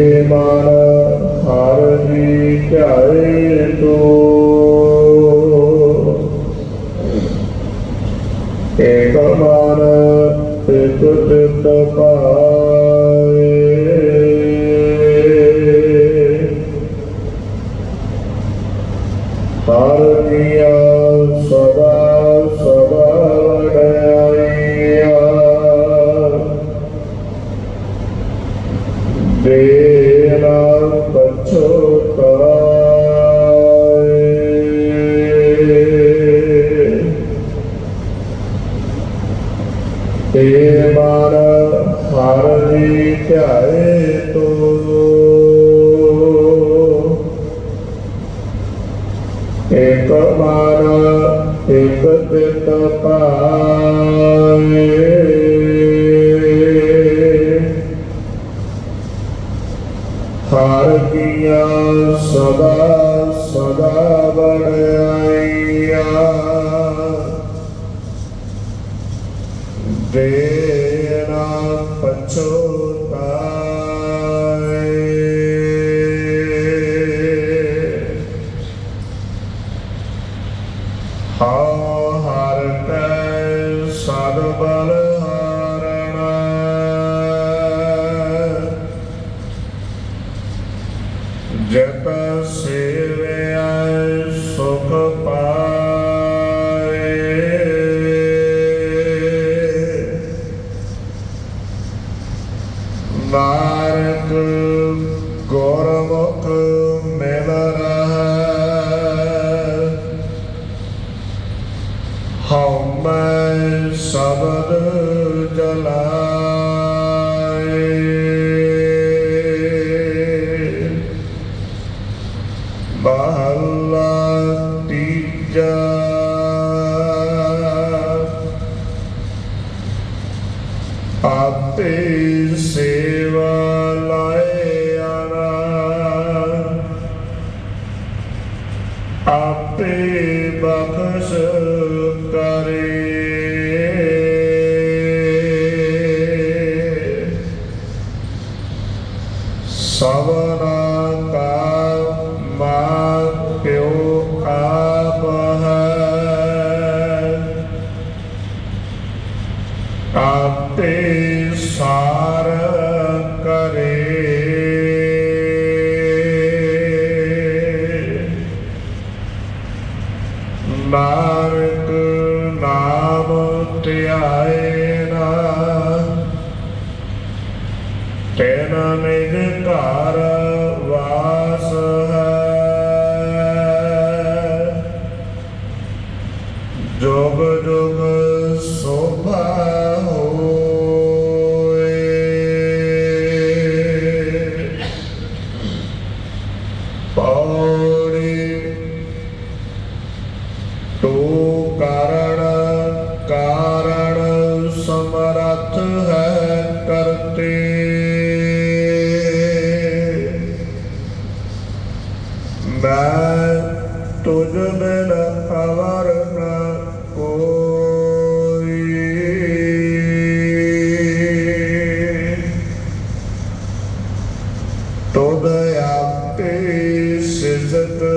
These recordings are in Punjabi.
ਮੇਰੇ ਮਨ ਜੀ ਧਿਆਏ ਤੋ। ਇੱਕ ਚਿਤ बेला पछोताए ते मार हार जी प्यारे तो एक मार एक दित पाए চোখ sabada ਵਿਸਾਰ ਕਰੇ। ਨਾਰਕ ਨਾਮ ਧਿਆਏ ਨਾ। ਤੇਨਾ ਨਿਜ ਘਰ ਤੁਜ ਬਿਨ ਅਵਰ ਨ ਕੋਈ ਤੁਧ ਆਪੇ ਸਿਜਤ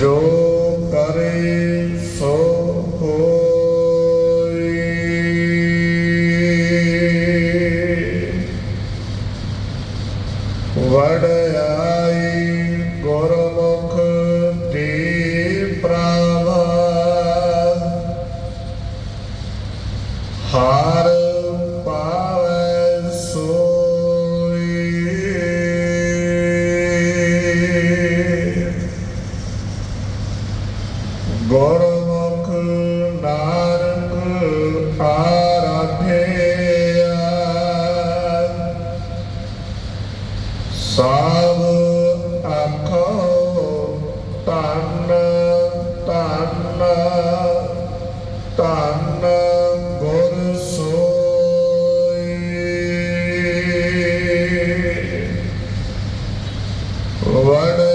ਜੋ ਕਰੇ ਗੁਰਮੁਖ ਨਾਨਕ ਆਰਾਧਿਆ ਸਾਬ ਆਖੋ ਤਨ ਤਨ ਤਨ ਗੁਰ ਸੋਈ। ਵੜ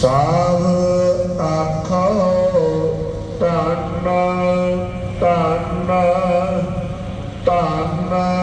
ਸਾਭ ਆਖੋ ਧੰਨ ਧੰਨ ਧੰਨ